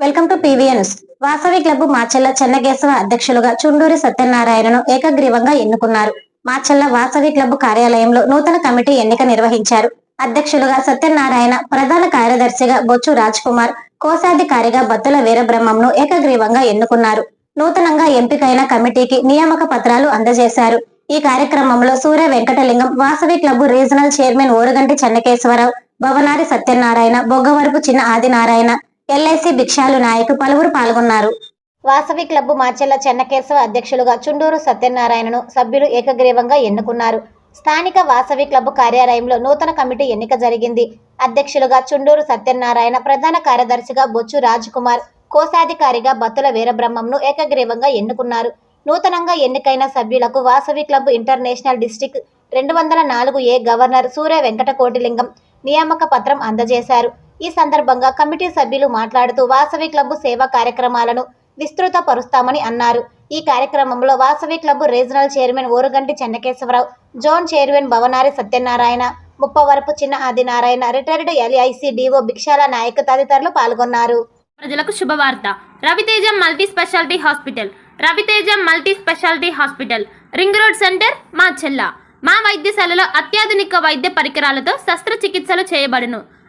Welcome to PVNS Vasavi club Macherla Chennakesava అధ్యక్షులుగా చుండూరి సత్యనారాయణను ఏకగ్రీవంగా ఎన్నుకున్నారు. మాచెల్ల వాసవి క్లబ్ కార్యాలయంలో నూతన కమిటీ ఎన్నిక నిర్వహించారు. అధ్యక్షులుగా సత్యనారాయణ ప్రధాన కార్యదర్శిగా బొచ్చు రాజ్ కుమార్ కోశాధికారిగా బత్తుల వీరబ్రహ్మంను ఏకగ్రీవంగా ఎన్నుకున్నారు. నూతనంగా ఎంపికైన కమిటీకి నియామక పత్రాలు అందజేశారు. ఈ కార్యక్రమంలో Surya Venkatalingam Vasavi club regional chairman Oruganti Chennakeswara Rao Bhavanari Satyanarayana Boggavarapu Chinna Adinarayana LIC Bhikshalu నాయకు పలువురు పాల్గొన్నారు. వాసవి క్లబ్ మాచెల్ల చెన్నకేశవ అధ్యక్షులుగా చుండూరు సత్యనారాయణను సభ్యులు ఏకగ్రీవంగా ఎన్నుకున్నారు. స్థానిక వాసవి క్లబ్ కార్యాలయంలో నూతన కమిటీ ఎన్నిక జరిగింది. అధ్యక్షులుగా చుండూరు సత్యనారాయణ ప్రధాన కార్యదర్శిగా బొచ్చు రాజ్ కుమార్ కోశాధికారిగా బత్తుల వీరబ్రహ్మంను ఏకగ్రీవంగా ఎన్నుకున్నారు. నూతనంగా ఎన్నికైన సభ్యులకు వాసవి క్లబ్ ఇంటర్నేషనల్ డిస్టిక్ రెండు వందల నాలుగు ఏ గవర్నర్ సూర్య వెంకట కోటిలింగం నియామక పత్రం అందజేశారు. ఈ సందర్భంగా కమిటీ సభ్యులు మాట్లాడుతూ వాసవి క్లబ్ సేవా కార్యక్రమాలను విస్తృత పరుస్తామని అన్నారు. ఈ కార్యక్రమంలో Vasavi club regional chairman Oruganti Chennakesava Rao zone chairman Bhavanari Satyanarayana Muppavarapu Chinna Adinarayana retired LIC DO Bhikshala Nayak తదితరులు పాల్గొన్నారు. ప్రజలకు శుభవార్త. Raviteja multi speciality hospital Raviteja multi speciality hospital ring road centre Macherla. మా వైద్యశాలలో అత్యాధునిక వైద్య పరికరాలతో శస్త్రచికిత్సలు చేయబడును.